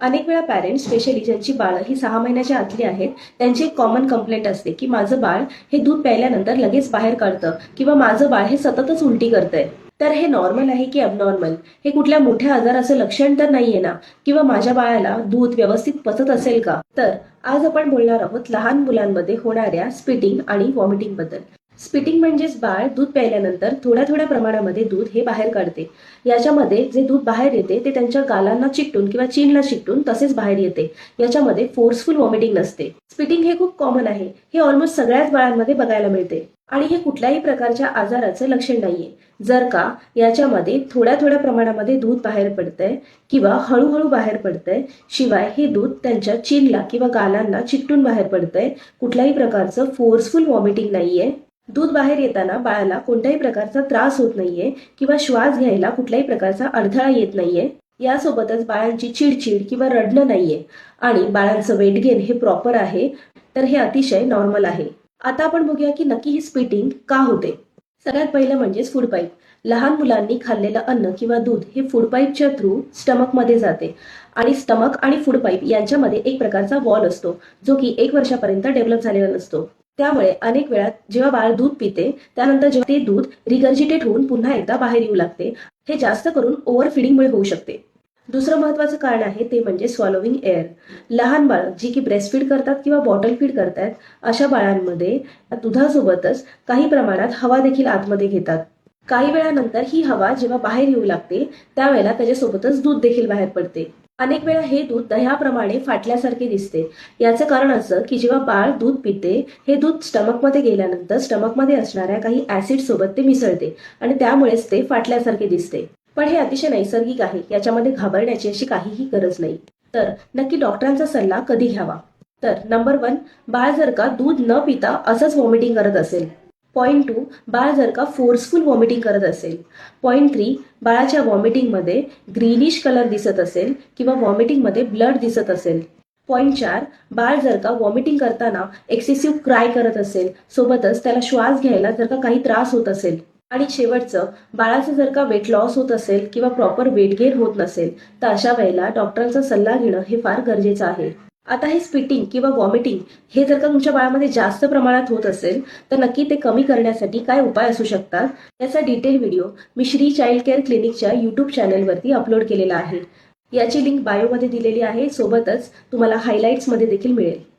अनेक वेळा parents specially ज्यांची बाळं ही सहा महिन्याच्या आतली आहेत. त्यांची एक कॉमन कंप्लेंट असते की माझं बाळ हे दूध प्यायल्यानंतर लगेच बाहेर काढतं किंवा माझं बाळ हे सततच उलटी करतंय. तर हे नॉर्मल आहे की अबनॉर्मल हे कुठल्या मोठ्या आजाराचं लक्षण तर नाहीये ना? किंवा माझ्या बाळाला दूध व्यवस्थित पचत असेल का? तर आज आपण बोलणार आहोत लहान मुलांमध्ये होणाऱ्या स्पिटिंग आणि व्हॉमिटिंगबद्दल. स्पिटिंग म्हणजेच बाळ दूध प्यायल्यानंतर थोड्या थोड्या प्रमाणामध्ये दूध हे बाहेर काढते. याच्यामध्ये जे दूध बाहेर येते ते त्यांच्या गालांना चिकटून किंवा चीनला चिकटून तसेच बाहेर येते. याच्यामध्ये फोर्सफुल वॉमिटिंग नसते. स्पिटिंग हे खूप कॉमन आहे. हे ऑलमोस्ट सगळ्याच बाळांमध्ये बघायला मिळते. आणि हे कुठल्याही प्रकारच्या आजाराचं लक्षण नाहीये. जर का याच्यामध्ये थोड्या थोड्या प्रमाणामध्ये दूध बाहेर पडतंय किंवा हळूहळू बाहेर पडतंय शिवाय हे दूध त्यांच्या चीनला किंवा गालांना चिकटून बाहेर पडतंय कुठल्याही प्रकारचं फोर्सफुल वॉमिटिंग नाहीये. दूध बाहेर येताना बाळाला कोणत्याही प्रकारचा त्रास होत नाहीये किंवा श्वास घ्यायला कुठल्याही प्रकारचा अडथळा येत नाहीये. यासोबतच बाळांची चिडचिड किंवा रडणं नाहीये आणि बाळांचं वेट गेन हे प्रॉपर आहे तर हे अतिशय नॉर्मल आहे. आता आपण बघूया की नक्की ही स्पिटिंग का होते? सगळ्यात पहिलं म्हणजेच फूड पाईप लहान मुलांनी खाल्लेलं अन्न किंवा दूध हे फूड पाईपच्या थ्रू स्टमकमध्ये जाते. आणि स्टमक आणि फूड पाईप यांच्यामध्ये एक प्रकारचा वॉल असतो जो की एक वर्षापर्यंत डेव्हलप झालेला नसतो. त्यामुळे अनेक वेळा जेव्हा बाळ दूध पिते त्यानंतर जेव्हा ते दूध रिगर्जिटेट होऊन पुन्हा एकदा बाहेर येऊ लागते. हे जास्त करून ओव्हर फिडिंगमुळे होऊ शकते. दुसरं महत्वाचं कारण आहे ते म्हणजे स्वॉलोविंग एअर लहान बाळ जी की ब्रेस्ट फीड करतात किंवा बॉटल फीड करतात अशा बाळांमध्ये दुधासोबतच काही प्रमाणात हवा देखील आतमध्ये घेतात. काही वेळानंतर ही हवा जेव्हा बाहेर येऊ लागते त्यावेळेला त्याच्यासोबतच दूध देखील बाहेर पडते. अनेक वेळा हे दूध दह्याप्रमाणे फाटल्यासारखे दिसते. याचं कारण असं की जेव्हा बाळ दूध पिते हे दूध स्टमकमध्ये गेल्यानंतर स्टमकमध्ये असणाऱ्या काही ऍसिड सोबत ते मिसळते आणि त्यामुळेच ते फाटल्यासारखे दिसते. पण हे अतिशय नैसर्गिक आहे याच्यामध्ये घाबरण्याची अशी काहीही गरज नाही. तर नक्की डॉक्टरांचा सल्ला कधी घ्यावा? तर नंबर वन बाळ जर का दूध न पिता असंच व्हॉमिटिंग करत असेल पॉईंट टू बाळ जर का फोर्सफुल वॉमिटिंग करत असेल. पॉईंट थ्री बाळाच्या वॉमिटिंगमध्ये ग्रीनिश कलर दिसत असेल किंवा वॉमिटिंगमध्ये ब्लड दिसत असेल. पॉईंट चार बाळ जर का वॉमिटिंग करताना एक्सेसिव्ह क्राय करत असेल सोबतच त्याला श्वास घ्यायला जर का काही त्रास होत असेल. आणि शेवटचं बाळाचं जर का वेट लॉस होत असेल किंवा प्रॉपर वेट गेन होत नसेल तर अशा वेळेला डॉक्टरांचा सल्ला घेणं हे फार गरजेचं आहे. आता हे स्पिटिंग किंवा वॉमिटिंग हे जर का तुमच्या बाळामध्ये जास्त प्रमाणात होत असेल तर नक्की ते कमी करण्यासाठी काय उपाय असू शकतात? याचा डिटेल व्हिडिओ मी श्री चाइल्ड केअर क्लिनिकच्या युट्यूब चॅनलवरती अपलोड केलेला आहे. याची लिंक बायोमध्ये दिलेली आहे. सोबतच तुम्हाला हायलाईट्समध्ये देखील मिळेल.